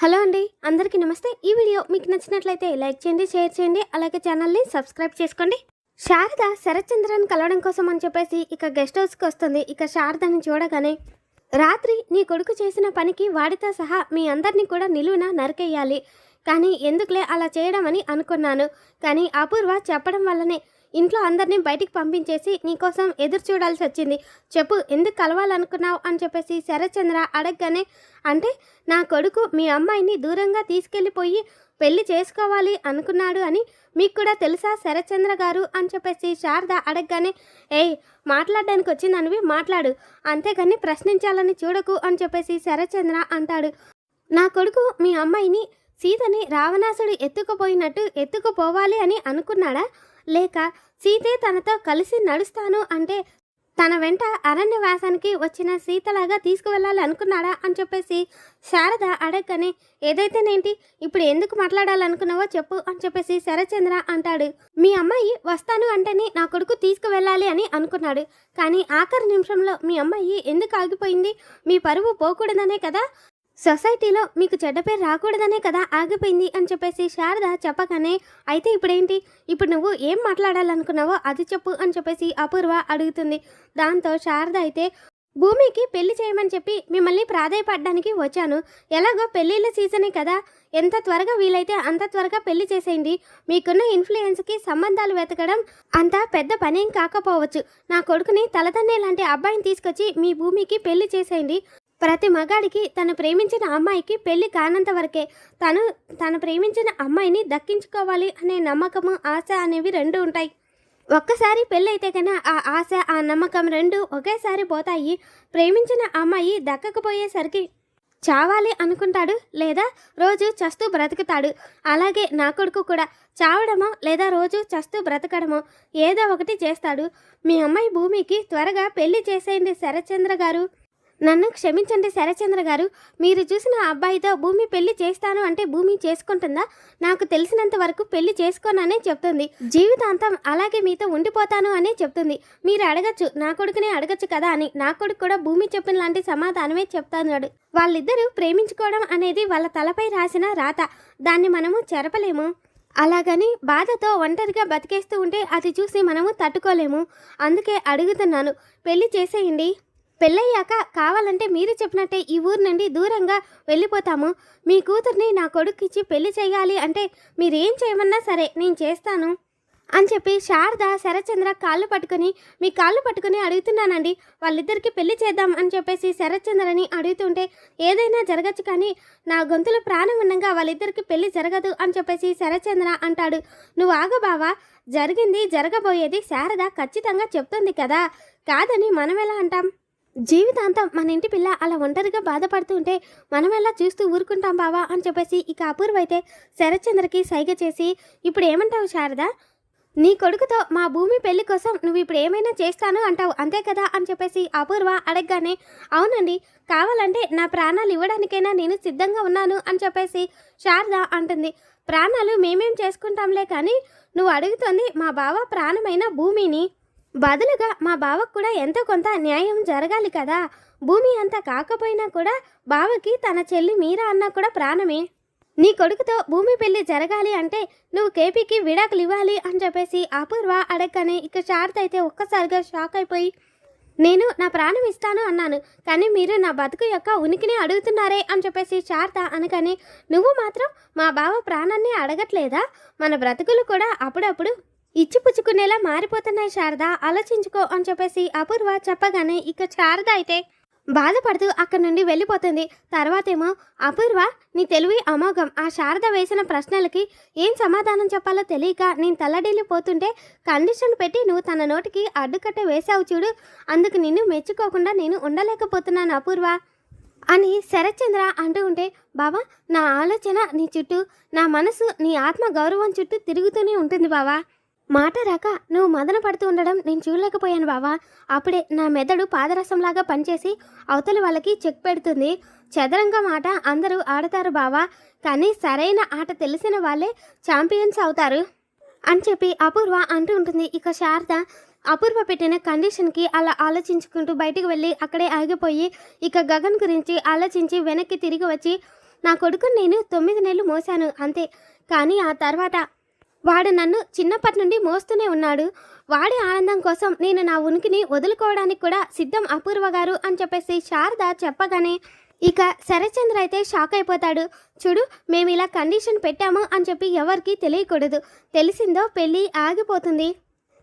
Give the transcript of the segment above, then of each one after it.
Hello అండి అందరికీ నమస్తే. ఈ వీడియో మీకు నచ్చినట్లయితే లైక్ చేయండి షేర్ చేయండి అలాగే ఛానల్ని సబ్స్క్రైబ్ చేసుకోండి. శారద శరత్చంద్రన్ కలవడం కోసం అని చెప్పేసి ఇక గెస్ట్ హౌస్కి వస్తుంది. ఇక శారదని చూడగానే రాత్రి నీ కొడుకు చేసిన పనికి వాడితో సహా మీ అందరినీ కూడా నిలువున నరికేయాలి. కానీ ఎందుకులే అలా చేయడం అని అనుకున్నాను. కానీ అపూర్వ చెప్పడం వల్లనే ఇంట్లో అందరినీ బయటికి పంపించేసి నీకోసం ఎదురు చూడాల్సి వచ్చింది. చెప్పు ఎందుకు కలవాలనుకున్నావు? అని చెప్పేసి శరత్చంద్ర అడగగానే అంటే నా కొడుకు మీ అమ్మాయిని దూరంగా తీసుకెళ్ళిపోయి పెళ్ళి చేసుకోవాలి అనుకున్నాడు అని మీకు కూడా తెలుసా శరత్చంద్ర గారు? అని చెప్పేసి శారద అడగగానే ఏయ్ మాట్లాడడానికి వచ్చిందనివి మాట్లాడు. అంతేగాని ప్రశ్నించాలని చూడకు అని చెప్పేసి శరత్చంద్ర అంటాడు. నా కొడుకు మీ అమ్మాయిని సీతని రావణాసుడు ఎత్తుకుపోయినట్టు ఎత్తుకుపోవాలి అని అనుకున్నాడా? లేక సీతే తనతో కలిసి నడుస్తాను అంటే తన వెంట అరణ్యవాసానికి వచ్చిన సీతలాగా తీసుకువెళ్ళాలి అనుకున్నాడా అని చెప్పేసి శారద అడగనే ఏదైతేనేంటి? ఇప్పుడు ఎందుకు మాట్లాడాలనుకున్నావో చెప్పు అని చెప్పేసి శరచంద్ర అంటాడు. మీ అమ్మాయి వస్తాను అంటేనే నా కొడుకు తీసుకువెళ్ళాలి అని అనుకున్నాడు. కానీ ఆఖరి నిమిషంలో మీ అమ్మాయి ఎందుకు ఆగిపోయింది? మీ పరువు పోకూడదనే కదా? సొసైటీలో మీకు చెడ్డ పేరు రాకూడదనే కదా ఆగిపోయింది అని చెప్పేసి శారద చెప్పగానే అయితే ఇప్పుడేంటి? ఇప్పుడు నువ్వు ఏం మాట్లాడాలనుకున్నావో అది చెప్పు అని చెప్పేసి అపూర్వ అడుగుతుంది. దాంతో శారద అయితే భూమికి పెళ్ళి చేయమని చెప్పి మిమ్మల్ని ప్రాధాయపడడానికి వచ్చాను. ఎలాగో పెళ్ళిళ్ళ సీజనే కదా. ఎంత త్వరగా వీలైతే అంత త్వరగా పెళ్ళి చేసేయండి. మీకున్న ఇన్ఫ్లుయెన్స్కి సంబంధాలు వెతకడం అంత పెద్ద పనేం కాకపోవచ్చు. నా కొడుకుని తలదన్నే లాంటి అబ్బాయిని తీసుకొచ్చి మీ భూమికి పెళ్ళి చేసేయండి. ప్రతి మగాడికి తను ప్రేమించిన అమ్మాయికి పెళ్ళి కానంత వరకే తను తను ప్రేమించిన అమ్మాయిని దక్కించుకోవాలి అనే నమ్మకము ఆశ అనేవి రెండు ఉంటాయి. ఒక్కసారి పెళ్ళైతే కన్నా ఆ ఆశ ఆ నమ్మకం రెండు ఒకేసారి పోతాయి. ప్రేమించిన అమ్మాయి దక్కకపోయేసరికి చావాలి అనుకుంటాడు లేదా రోజు చస్తూ బ్రతుకుతాడు. అలాగే నా కొడుకు కూడా చావడమో లేదా రోజు చస్తూ బ్రతకడమో ఏదో ఒకటి చేస్తాడు. మీ అమ్మాయి భూమికి త్వరగా పెళ్ళి చేసేయండి శరత్చంద్ర గారు. నన్ను క్షమించండి శరచంద్ర గారు. మీరు చూసిన అబ్బాయితో భూమి పెళ్ళి చేస్తాను అంటే భూమి చేసుకుంటుందా? నాకు తెలిసినంత వరకు పెళ్ళి చేసుకోననే చెప్తుంది. జీవితాంతం అలాగే మీతో ఉండిపోతాను అనే చెప్తుంది. మీరు అడగచ్చు నా కొడుకునే అడగచ్చు కదా అని. నా కొడుకు కూడా భూమి చెప్పిన లాంటి సమాధానమే చెప్తాన్నాడు. వాళ్ళిద్దరూ ప్రేమించుకోవడం అనేది వాళ్ళ తలపై రాసిన రాత. దాన్ని మనము చెరపలేము. అలాగని బాధతో ఒంటరిగా బతికేస్తూ ఉంటే అది చూసి మనము తట్టుకోలేము. అందుకే అడుగుతున్నాను పెళ్ళి చేసేయండి. పెళ్ళయ్యాక కావాలంటే మీరు చెప్పినట్టే ఈ ఊరు నుండి దూరంగా వెళ్ళిపోతాము. మీ కూతుర్ని నా కొడుక్కిచ్చి పెళ్ళి చేయాలి అంటే మీరేం చేయమన్నా సరే నేను చేస్తాను అని చెప్పి శారద శరచంద్ర కాళ్ళు పట్టుకొని మీ కాళ్ళు పట్టుకొని అడుగుతున్నానండి. వాళ్ళిద్దరికి పెళ్ళి చేద్దాం అని చెప్పేసి శరత్చంద్రని అడుగుతుంటే ఏదైనా జరగచ్చు కానీ నా గొంతులో ప్రాణం ఉండగా వాళ్ళిద్దరికి పెళ్ళి జరగదు అని చెప్పేసి శరత్చంద్ర అంటాడు. నువ్వు ఆగు బావా జరిగింది జరగబోయేది శారద ఖచ్చితంగా చెప్తుంది కదా. కాదని మనం ఎలా అంటాం? జీవితాంతం మన ఇంటి పిల్ల అలా ఒంటరిగా బాధపడుతూ ఉంటే మనం ఎలా చూస్తూ ఊరుకుంటాం బావా అని చెప్పేసి ఇక అపూర్వ అయితే శరత్చంద్రకి సైగ చేసి ఇప్పుడు ఏమంటావు శారద? నీ కొడుకుతో మా భూమి పెళ్ళి కోసం నువ్వు ఇప్పుడు ఏమైనా చేస్తాను అంటావు అంతే కదా? అని చెప్పేసి అపూర్వ అడగగానే అవునండి కావాలంటే నా ప్రాణాలు ఇవ్వడానికైనా నేను సిద్ధంగా ఉన్నాను అని చెప్పేసి శారద అంటుంది. ప్రాణాలు మేమేం చేసుకుంటాంలే కానీ నువ్వు అడుగుతుంది మా బావ ప్రాణమైన భూమిని. బదులుగా మా బావకు కూడా ఎంతో కొంత న్యాయం జరగాలి కదా. భూమి అంత కాకపోయినా కూడా బావకి తన చెల్లి మీరా అన్నా కూడా ప్రాణమే. నీ కొడుకుతో భూమి పెళ్ళి జరగాలి అంటే నువ్వు కేపీకి విడాకులు ఇవ్వాలి అని చెప్పేసి అపూర్వ అడగనే ఇక శారద అయితే ఒక్కసారిగా షాక్ అయిపోయి నేను నా ప్రాణం ఇస్తాను అన్నాను. కానీ మీరు నా బతుకు యొక్క ఉనికిని అడుగుతున్నారే అని చెప్పేసి శారద అనగానే నువ్వు మాత్రం మా బావ ప్రాణాన్ని అడగట్లేదా? మన బ్రతుకులు కూడా అప్పుడప్పుడు ఇచ్చిపుచ్చుకునేలా మారిపోతున్నాయి శారద. ఆలోచించుకో అని చెప్పేసి అపూర్వ చెప్పగానే ఇక శారద అయితే బాధపడుతూ అక్కడి నుండి వెళ్ళిపోతుంది. తర్వాతేమో అపూర్వ నీ తెలివి అమోఘం. ఆ శారద వేసిన ప్రశ్నలకి ఏం సమాధానం చెప్పాలో తెలియక నేను తల్లడిల్లిపోతుంటే కండిషన్ పెట్టి నువ్వు తన నోటికి అడ్డుకట్ట వేసావు చూడు. అందుకు నిన్ను మెచ్చుకోకుండా నేను ఉండలేకపోతున్నాను అపూర్వ అని శరత్చంద్ర అంటూ ఉంటే బావా నా ఆలోచన నీ చుట్టూ నా మనసు నీ ఆత్మ గౌరవం చుట్టూ తిరుగుతూనే ఉంటుంది బావా. మాట రాక నువ్వు మదన పడుతూ ఉండడం నేను చూడలేకపోయాను బావా. అప్పుడే నా మెదడు పాదరసంలాగా పనిచేసి అవతలి వాళ్ళకి చెక్ పెడుతుంది. చదరంగం ఆట అందరూ ఆడతారు బావా. కానీ సరైన ఆట తెలిసిన వాళ్ళే ఛాంపియన్స్ అవుతారు అని చెప్పి అపూర్వ అంటూ ఉంటుంది. ఇక శారద అపూర్వ పెట్టిన కండిషన్కి అలా ఆలోచించుకుంటూ బయటికి వెళ్ళి అక్కడే ఆగిపోయి ఇక గగన్ గురించి ఆలోచించి వెనక్కి తిరిగి వచ్చి నా కొడుకుని నేను తొమ్మిది నెలలు మోసాను అంతే. కానీ ఆ తర్వాత వాడు నన్ను చిన్నప్పటి నుండి మోస్తూనే ఉన్నాడు. వాడి ఆనందం కోసం నేను నా ఉనికిని వదులుకోవడానికి కూడా సిద్ధం అపూర్వ గారు అని చెప్పేసి శారద చెప్పగానే ఇక శరచంద్ర అయితే షాక్ అయిపోతాడు. చూడు మేము ఇలా కండిషన్ పెట్టాము అని చెప్పి ఎవరికి తెలియకూడదు. తెలిసిందో పెళ్ళి ఆగిపోతుంది.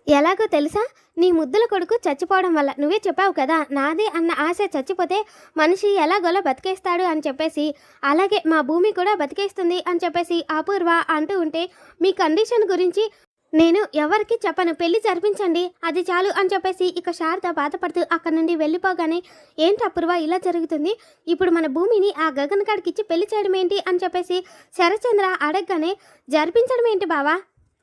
ఎలాగో తెలుసా? నీ ముద్దుల కొడుకు చచ్చిపోవడం వల్ల. నువ్వే చెప్పావు కదా నాదే అన్న ఆశ చచ్చిపోతే మనిషి ఎలాగోలా బతికేస్తాడు అని చెప్పేసి. అలాగే మా భూమి కూడా బతికేస్తుంది అని చెప్పేసి అపూర్వ అంటూ ఉంటే మీ కండిషన్ గురించి నేను ఎవరికి చెప్పను. పెళ్ళి జరిపించండి అది చాలు అని చెప్పేసి ఇక శారద బాధపడుతూ అక్కడి నుండి వెళ్ళిపోగానే ఏంటి అపూర్వ ఇలా జరుగుతుంది? ఇప్పుడు మన భూమిని ఆ గగన్ కాడికి ఇచ్చి పెళ్ళి చేయడం ఏంటి అని చెప్పేసి శరచంద్ర అడగగానే జరిపించడం ఏంటి బావా?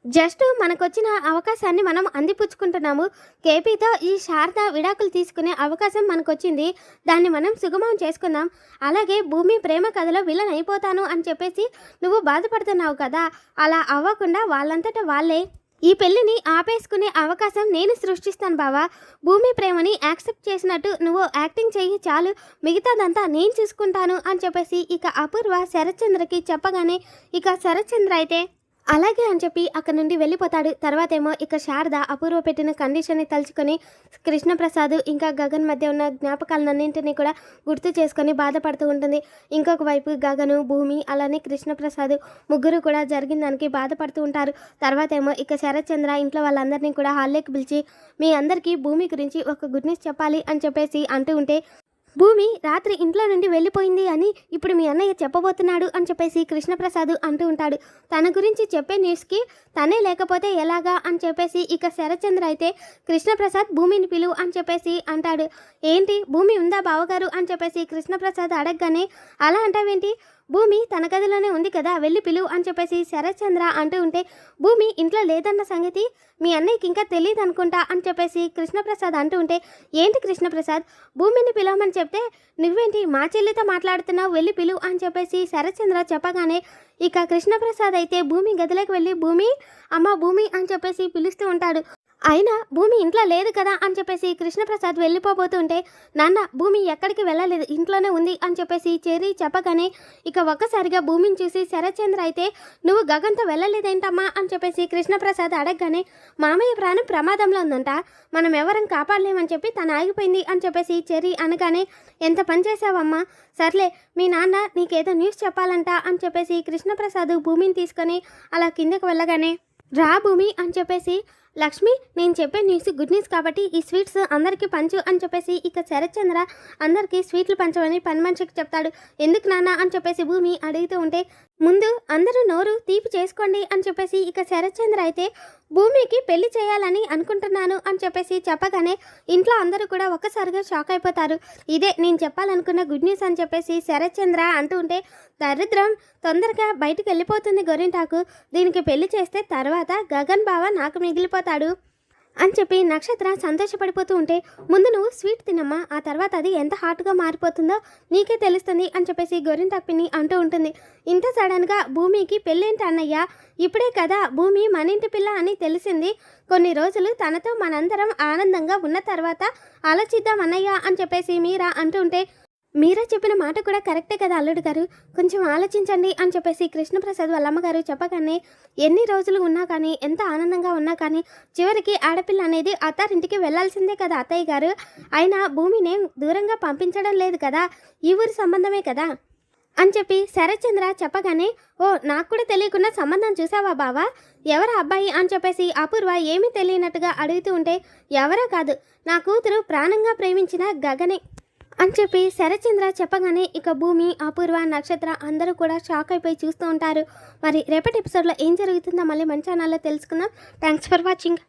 జస్ట్ మనకొచ్చిన అవకాశాన్ని మనం అందిపుచ్చుకుంటున్నాము. కేపీతో ఈ శారద విడాకులు తీసుకునే అవకాశం మనకొచ్చింది. దాన్ని మనం సుగమం చేసుకుందాం. అలాగే భూమి ప్రేమ కథలో విలన్ అయిపోతాను అని చెప్పేసి నువ్వు బాధపడుతున్నావు కదా. అలా అవ్వకుండా వాళ్ళంతటా వాళ్ళే. ఈ పెళ్ళిని ఆపేసుకునే అవకాశం నేను సృష్టిస్తాను బావా. భూమి ప్రేమని యాక్సెప్ట్ చేసినట్టు నువ్వు యాక్టింగ్ చేయి చాలు. మిగతాదంతా నేను చూసుకుంటాను అని చెప్పేసి ఇక అపూర్వ శరత్చంద్రకి చెప్పగానే ఇక శరత్చంద్ర అయితే అలాగే అని చెప్పి అక్కడ నుండి వెళ్ళిపోతాడు. తర్వాత ఏమో ఇక శారద అపూర్వ పెట్టిన కండిషన్ని తలుచుకొని కృష్ణప్రసాద్ ఇంకా గగన్ మధ్య ఉన్న జ్ఞాపకాలన్నింటినీ కూడా గుర్తు చేసుకొని బాధపడుతూ ఉంటుంది. ఇంకొక వైపు గగను భూమి అలానే కృష్ణప్రసాద్ ముగ్గురు కూడా జరిగిన దానికి బాధపడుతూ ఉంటారు. తర్వాత ఏమో ఇక శరత్చంద్ర ఇంట్లో వాళ్ళందరినీ కూడా హాల్లోకి పిలిచి మీ అందరికీ భూమి గురించి ఒక గుడ్ న్యూస్ చెప్పాలి అని చెప్పేసి అంటూ ఉంటే భూమి రాత్రి ఇంట్లో నుండి వెళ్ళిపోయింది అని ఇప్పుడు మీ అన్నయ్య చెప్పబోతున్నాడు అని చెప్పేసి కృష్ణప్రసాద్ అంటూ ఉంటాడు. తన గురించి చెప్పే న్యూస్కి తనే లేకపోతే ఎలాగా అని చెప్పేసి ఇక శరచంద్ర అయితే కృష్ణప్రసాద్ భూమిని పిలువు అని చెప్పేసి అంటాడు. ఏంటి? భూమి ఉందా బావగారు? అని చెప్పేసి కృష్ణప్రసాద్ అడగగానే అలా అంటావేంటి? భూమి తన గదిలోనే ఉంది కదా వెళ్ళి పిలువు అని చెప్పేసి శరత్చంద్ర అంటూ ఉంటే భూమి ఇంట్లో లేదన్న సంగతి మీ అన్నయ్యకి ఇంకా తెలియదు అనుకుంటా అని చెప్పేసి కృష్ణప్రసాద్ అంటూ ఉంటే ఏంటి కృష్ణప్రసాద్? భూమిని పిలవమని చెప్తే నువ్వేంటి మా చెల్లితో మాట్లాడుతున్నావు వెళ్ళి పిలువు అని చెప్పేసి శరత్చంద్ర చెప్పగానే ఇక కృష్ణప్రసాద్ అయితే భూమి గదిలోకి వెళ్ళి భూమి అమ్మ భూమి అని చెప్పేసి పిలుస్తూ ఉంటాడు. అయినా భూమి ఇంట్లో లేదు కదా అని చెప్పేసి కృష్ణప్రసాద్ వెళ్ళిపోబోతుంటే నాన్న భూమి ఎక్కడికి వెళ్ళలేదు ఇంట్లోనే ఉంది అని చెప్పేసి చెరి చెప్పగానే ఇక ఒక్కసారిగా భూమిని చూసి శరత్చంద్ర అయితే నువ్వు గగన్తో వెళ్ళలేదేంటమ్మా అని చెప్పేసి కృష్ణప్రసాద్ అడగగానే మామయ్య ప్రాణం ప్రమాదంలో ఉందంట మనం ఎవరం కాపాడలేమని చెప్పి తను ఆగిపోయింది అని చెప్పేసి చెరి అనగానే ఎంత పని చేసావమ్మా సర్లే మీ నాన్న నీకేదో న్యూస్ చెప్పాలంట అని చెప్పేసి కృష్ణప్రసాద్ భూమిని తీసుకొని అలా కిందకు వెళ్ళగానే రా భూమి అని చెప్పేసి లక్ష్మి నేను చెప్పే న్యూస్ గుడ్ న్యూస్ కాబట్టి ఈ స్వీట్స్ అందరికీ పంచు అని చెప్పేసి ఇక శరత్చంద్ర అందరికీ స్వీట్లు పంచమని పని మనిషికి చెప్తాడు. ఎందుకు నాన్న అని చెప్పేసి భూమి అడుగుతూ ఉంటే ముందు అందరూ నోరు తీపి చేసుకోండి అని చెప్పేసి ఇక శరత్చంద్ర అయితే భూమికి పెళ్ళి చేయాలని అనుకుంటున్నాను అని చెప్పేసి చెప్పగానే ఇంట్లో అందరూ కూడా ఒక్కసారిగా షాక్ అయిపోతారు. ఇదే నేను చెప్పాలనుకున్న గుడ్ న్యూస్ అని చెప్పేసి శరత్చంద్ర అంటూ ఉంటే దరిద్రం తొందరగా బయటికి వెళ్ళిపోతుంది గొరింటాకు. దీనికి పెళ్ళి చేస్తే తర్వాత గగన్ బావ నాకు వెళ్ళిపోతాడు అని చెప్పి నక్షత్ర సంతోషపడిపోతూ ఉంటే ముందు నువ్వు స్వీట్ తినమ్మా ఆ తర్వాత అది ఎంత హాట్గా మారిపోతుందో నీకే తెలుస్తుంది అని చెప్పేసి గొరింటాపిని అంటూ ఉంటుంది. ఇంత సడన్గా భూమికి పెళ్ళేంటి అన్నయ్య? ఇప్పుడే కదా భూమి మన ఇంటి పిల్ల అని తెలిసింది. కొన్ని రోజులు తనతో మనందరం ఆనందంగా ఉన్న తర్వాత ఆలోచిద్దాం అన్నయ్య అని చెప్పేసి మీరా అంటూ ఉంటే మీరా చెప్పిన మాట కూడా కరెక్టే కదా అల్లుడు గారు? కొంచెం ఆలోచించండి అని చెప్పేసి కృష్ణప్రసాద్ వాళ్ళ అమ్మగారు చెప్పగానే ఎన్ని రోజులు ఉన్నా కానీ ఎంత ఆనందంగా ఉన్నా కానీ చివరికి ఆడపిల్ల అనేది అత్తారింటికి వెళ్ళాల్సిందే కదా అత్తయ్య గారు? అయినా భూమిని దూరంగా పంపించడం లేదు కదా? ఈ ఊరి సంబంధమే కదా? అని చెప్పి శరత్చంద్ర చెప్పగానే ఓ నాకు కూడా తెలియకుండా సంబంధం చూసావా బావా? ఎవరు అబ్బాయి? అని చెప్పేసి అపూర్వ ఏమీ తెలియనట్టుగా అడుగుతూ ఉంటే ఎవరో కాదు. నా కూతురు ప్రాణంగా ప్రేమించిన గగనే. అని చెప్పి శరచంద్ర చెప్పగానే ఇక భూమి అపూర్వ నక్షత్ర అందరూ కూడా షాక్ అయిపోయి చూస్తూ ఉంటారు. మరి రేపటి ఎపిసోడ్లో ఏం జరుగుతుందో మళ్ళీ మన ఛానల్లో తెలుసుకుందాం. Thanks for watching